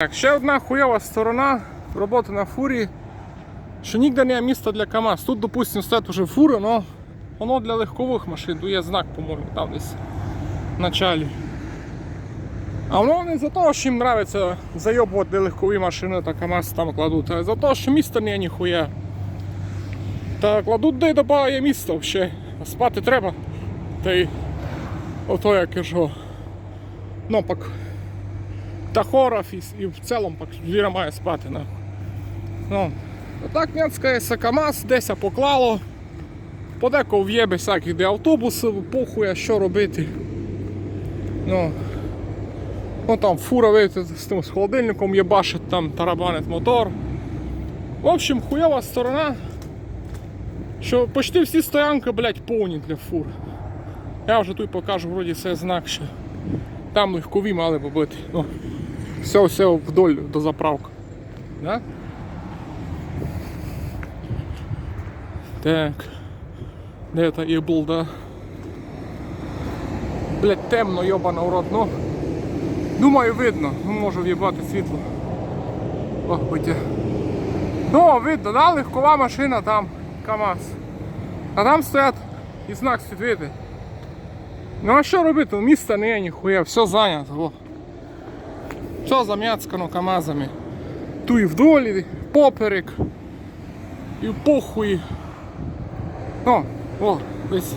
Так, ще одна хуйова сторона роботи на фурі, що ніде немає місця для КАМАЗ. Тут, допустимо, стоять вже фури, але воно для легкових машин, тут є знак, по-моєму, там десь в началі. А воно не за того, що їм подобається зайобувати легкові машини та КАМАЗ там кладуть, а за те, що місця немає ніхуя. Та кладуть де додає місця взагалі. А спати треба. Та й ото я кажу. Ну, пак тахоров і, і в пак звіра має спати. На. Ну, так нецька КАМАЗ десь поклало. Подеко в'єбе всяких де автобусів, похуя, що робити. Ну, ну там фура видите, з тим з холодильником єбашить, там тарабанить мотор. В общем, хуйова сторона, що почти всі стоянки, блядь, повні для фур. Я вже тут покажу, вроді це знак, що там легкові мали би бути. Ну, все, все вдоль до заправки. Да? Так. Де та єблда? Блять, темно, йобана в рот, ну. Думаю, видно. Ну, можу в'їбати світло. О, будьте. Ну, видно, да, легкова машина там, КАМАЗ. А там стоять і знак світити. Ну а що робити? Міста не є ніхуя, все зайнято. О. Все зам'яцкано КАМАЗами. Ту і вдолі, поперек, і в похуї. Ну, о, десь.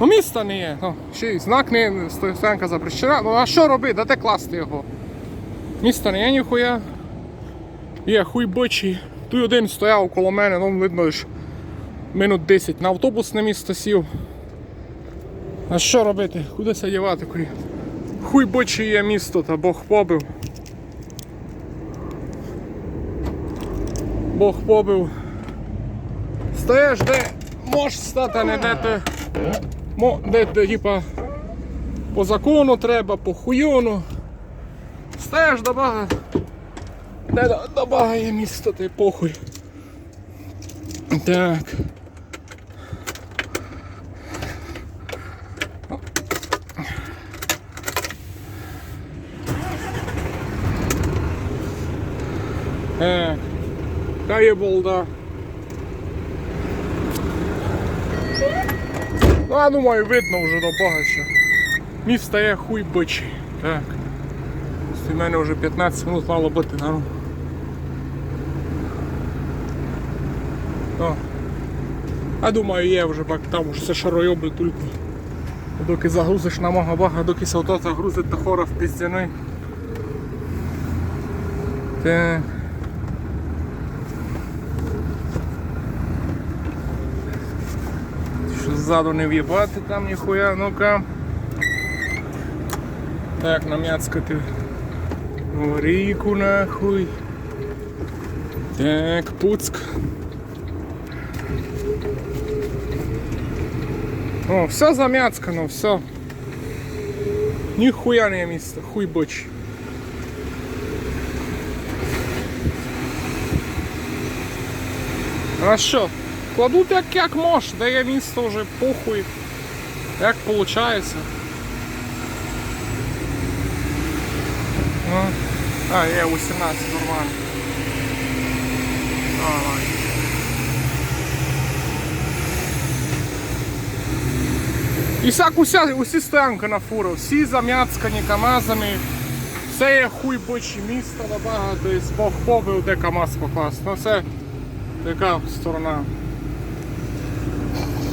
Ну міста не є. Ну, ще й знак не є, стоянка запрещена. Ну а що робити? Де класти його? Міста не є ніхуя. Є хуй бочий. Тут один стояв коло мене, ну видно ж минут 10 на автобусне місто сів. А що робити? Куди це дівати? Хуй, бочий є місто, та Бог побив. Бог побив. Стоїш де можеш стати, не де ти. Де ти, типа, по закону треба, по хуйону. Стоїш до бага. Де до, бага є місто, ти похуй. Так. Е, та є болда. Ну, думаю, видно вже до Бога, що місто є хуй бичий. Так. У мене вже 15 минут мало бути на О. А думаю, є вже бак там вже все шароєбли тільки. Доки загрузиш на мого бага, доки сауто загрузить тахора в піздяний. Так. Що ззаду не в'їбати там ніхуя, ну-ка. Так, нам'яцкати в ріку нахуй. Так, Пуцк. О, все зам'яцкано, все. Ніхуя не місце, хуй боч. А що? Кладуть як як мож, де є місто вже похуй. Як виходить. Ну, а, є 18 нормально. І так уся, усі стоянки на фуру, всі зам'яцкані КАМАЗами. Все є хуй бочі місто набагато, і Бог побив, де КАМАЗ покласти. Ну це така сторона.